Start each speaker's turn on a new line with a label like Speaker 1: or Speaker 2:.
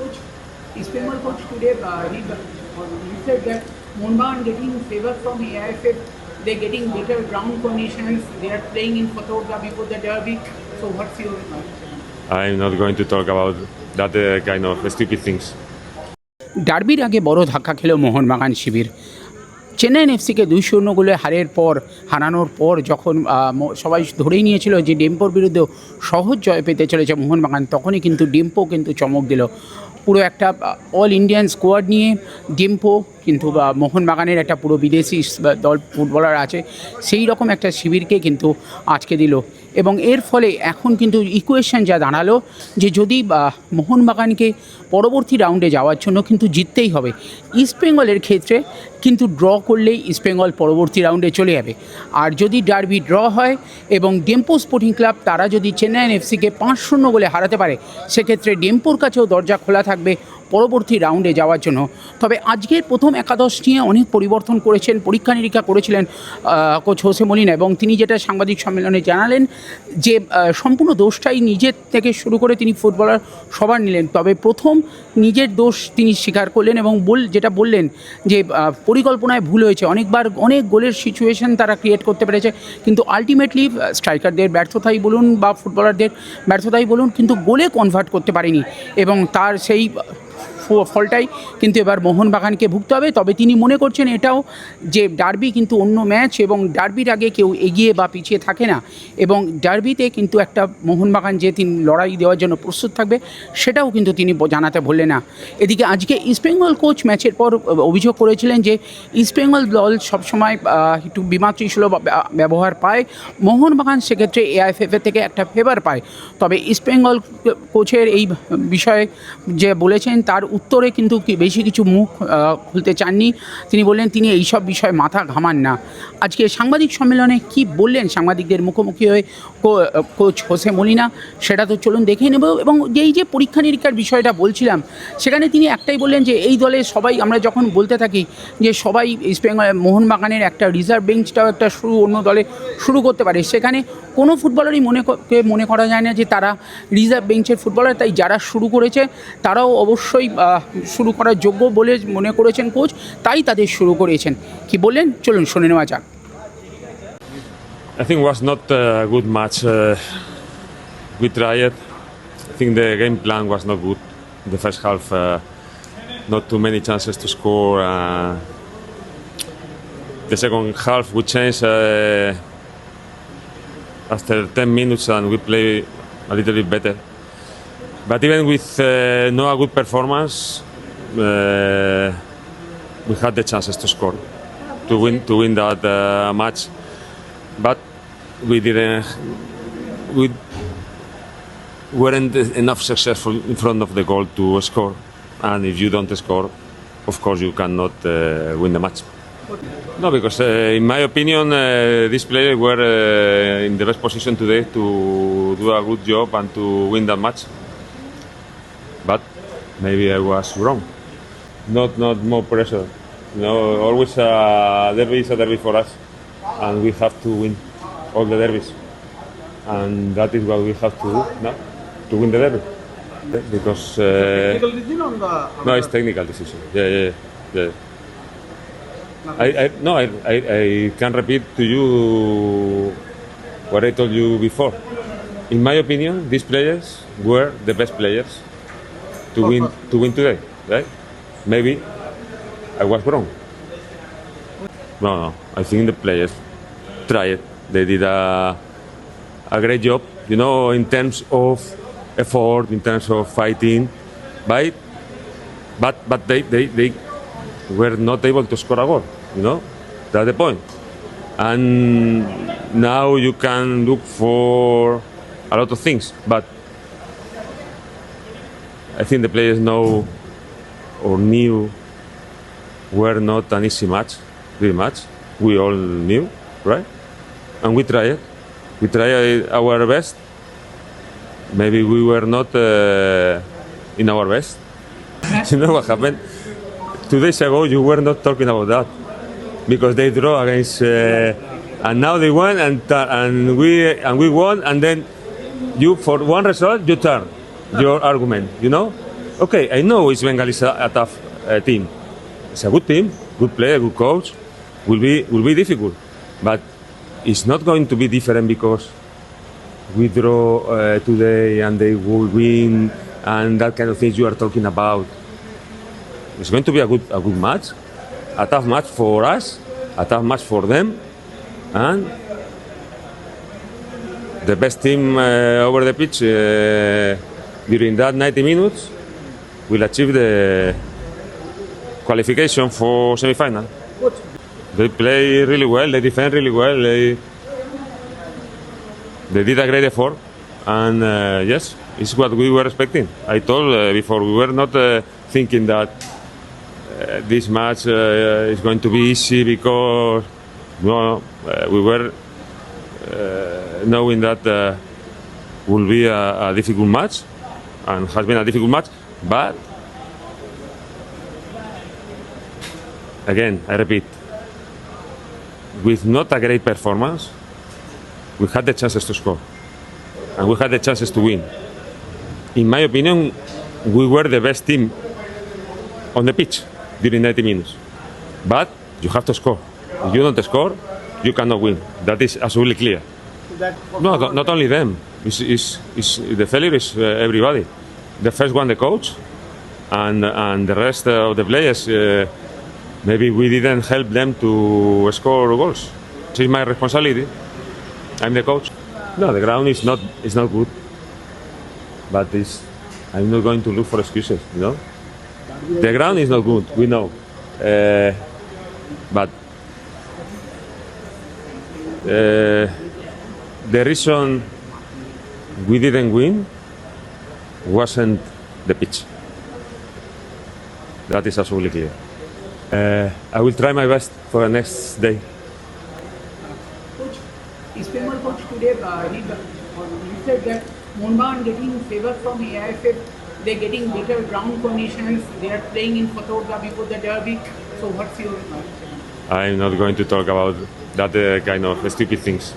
Speaker 1: coach, East Bengal coach today, uh, he, he said that Mohun getting favor from AIFF, they're getting better ground conditions, they are playing in Fatorda before the derby. So what's your uh,
Speaker 2: I'm not going to talk about that uh, kind of stupid things.
Speaker 3: ডার্বির আগে বড় ধাক্কা খেল মোহনবাগান শিবির চেন্নাইন এফসিকে দুই শূন্য গোলে হারের পর হারানোর পর যখন সবাই ধরেই নিয়েছিল যে ডেম্পোর বিরুদ্ধেও সহজ জয় পেতে চলেছে মোহনবাগান তখনই কিন্তু ডেম্পো কিন্তু চমক দিল পুরো একটা অল ইন্ডিয়ান স্কোয়াড নিয়ে ডিম্পো কিন্তু মোহনবাগানের একটা পুরো বিদেশি দল ফুটবলার আছে, সেই রকম একটা শিবিরকে কিন্তু আজকে দিল এবং এর ফলে এখন কিন্তু ইকুয়েশন যা দাঁড়াল যে যদি মোহনবাগানকে পরবর্তী রাউন্ডে যাওয়ার জন্য কিন্তু জিততেই হবে। ইস্টবেঙ্গলের ক্ষেত্রে কিন্তু ড্র করলেই ইস্টবেঙ্গল পরবর্তী রাউন্ডে চলে যাবে। আর যদি ডার্বি ড্র হয় এবং ডেম্পো স্পোর্টিং ক্লাব তারা যদি চেন্নাইন এফসিকে পাঁচ শূন্য বলে হারাতে পারে, সেক্ষেত্রে ডেম্পোর কাছেও দরজা খোলা থাকবে। পরবর্তী রাউন্ডে যাওয়ার জন্য। তবে আজকের প্রথম একাদশ নিয়ে অনেক পরিবর্তন করেছেন, পরীক্ষা নিরীক্ষা করেছিলেন কোচ হোসে মলিনা এবং তিনি যেটা সাংবাদিক সম্মেলনে জানালেন যে সম্পূর্ণ দোষটাই নিজের থেকে শুরু করে তিনি ফুটবলার সবার নিলেন। তবে প্রথম নিজের দোষ তিনি স্বীকার করলেন এবং বল, যেটা বললেন যে পরিকল্পনায় ভুল হয়েছে। অনেকবার অনেক গোলের সিচুয়েশন তারা ক্রিয়েট করতে পেরেছে, কিন্তু আলটিমেটলি স্ট্রাইকারদের ব্যর্থতাই বলুন বা ফুটবলারদের ব্যর্থতাই বলুন, কিন্তু গোলে কনভার্ট করতে পারেনি এবং তার সেই ফ- ফলটাই কিন্তু এবার মোহনবাগানকে ভুগতে হবে। তবে তিনি মনে করছেন এটাও যে ডার্বি কিন্তু অন্য ম্যাচ এবং ডার্বির আগে কেউ এগিয়ে বা পিছিয়ে থাকে না এবং ডার্বিতে কিন্তু একটা মোহনবাগান যে তিনি লড়াই দেওয়ার জন্য প্রস্তুত থাকবে সেটাও কিন্তু তিনি জানাতে বললেন না। এদিকে আজকে ইস্টবেঙ্গল কোচ ম্যাচের পর অভিযোগ করেছিলেন যে ইস্টবেঙ্গল দল সবসময় একটু বিমাতৃসুলভ ব্যা- ব্যবহার পায়। মোহনবাগান সেক্ষেত্রে এআইএফএফ থেকে একটা ফেভার পায়। তবে ইস্টবেঙ্গল কোচের এই বিষয়ে যে বলেছেন তার উত্তরে কিন্তু বেশি কিছু মুখ খুলতে চাননি। তিনি বললেন, তিনি এইসব বিষয়ে মাথা ঘামান না। আজকে সাংবাদিক সম্মেলনে কি বললেন সাংবাদিকদের মুখোমুখি হয়ে কোচ হোসে মলিনা, সেটা তো চলুন দেখে নেব। এবং যেই যে পরীক্ষা নিরীক্ষার বিষয়টা বলছিলাম, সেখানে তিনি একটাই বললেন যে, এই দলে সবাই, আমরা যখন বলতে থাকি যে, সবাই ইস্টবেঙ্গল মোহনবাগানের একটা রিজার্ভ বেঞ্চটাও একটা শুরু, অন্য দলে শুরু করতে পারে। সেখানে কোনো ফুটবলারই মনে মনে করা যায় না যে, তারা রিজার্ভ বেঞ্চের ফুটবলার। তাই যারা শুরু করেছে, তারাও অবশ্যই শুরু করার যোগ্য বলে মনে করেছেন কোচ তাই তাদের শুরু করিয়েছেন কি বললেন চলুন শুনে নেওয়া যাক
Speaker 2: I think was not a good match. Uh, we tried. I think the game plan was not good. The first half, uh, not too many chances to score. Uh, the second half, we changed uh, after 10 minutes and we play a little bit better. But even with uh, no a good performance, uh, we had the chances to score, to win, to win that uh, match. But we didn't we weren't enough successful in front of the goal to score. And if you don't score of course you cannot uh, win the match. No because uh, in my opinion uh, these players were uh, in the best position today to do a good job and to win that match but maybe i was wrong not not more pressure you know always a derby is a derby for us and we have to win all the derbies. And that is what we have to do now to win the derby. Because uh,
Speaker 4: Technical decision
Speaker 2: no, it's technical decision. Yeah, yeah, yeah. I, I no, I, I, I can repeat to you what I told you before. In my opinion, these players were the best players to win to win today. Right? Maybe I was wrong. No, no. I think the players tried. They did a, a great job, you know, in terms of effort, in terms of fighting. But, but, but they, they, they were not able to score a goal, you know? That's the point. And now you can look for a lot of things, but I think the players know or knew were not an easy match, really match. We all knew, right? And we tried. We tried our best. Maybe we were not uh, in our best. you know what happened? Two days ago, you were not talking about that because they draw against, uh, and now they won, and and we and we won, and then you for one result you turn your argument. You know, Okay, I know East Bengal is a, a tough uh, team. It's a good team, good player, good coach. Will be will be difficult, but it's not going to be different because we draw uh, today and they will win and that kind of things you are talking about. It's going to be a good a good match, a tough match for us, a tough match for them, and the best team uh, over the pitch uh, during that 90 minutes we will achieve the qualification for semi-final. They play really well. They defend really well. They they did a great effort, and uh, yes, it's what we were expecting. I told uh, before we were not uh, thinking that uh, this match uh, is going to be easy because no, uh, we were knowing that uh, will be a, a difficult match, and has been a difficult match, but. Again, I repeat, with not a great performance, we had the chances to score. And we had the chances to win. In my opinion, we were the best team on the pitch during 90 minutes. But you have to score. If you don't score, you cannot win. That is absolutely clear. No, not, not only them. It's, it's, it's, the failure is uh, everybody. The first one, the coach, and, and the rest of the players. Uh, maybe we didn't help them to score goals. It's my responsibility. I'm the coach. No, the ground is not is not good, but it's, I'm not going to look for excuses. You know, the ground is not good. We know, uh, but uh, the reason we didn't win wasn't the pitch. That is absolutely clear. Uh, I will try my best for the next day.
Speaker 1: Coach, East Bengal coach today, uh, he, he said that Monban getting favor from AIFF, they're getting better ground conditions, they are playing in Fatorga before the derby. So what's your uh,
Speaker 2: I'm not going to talk about that uh, kind of stupid things.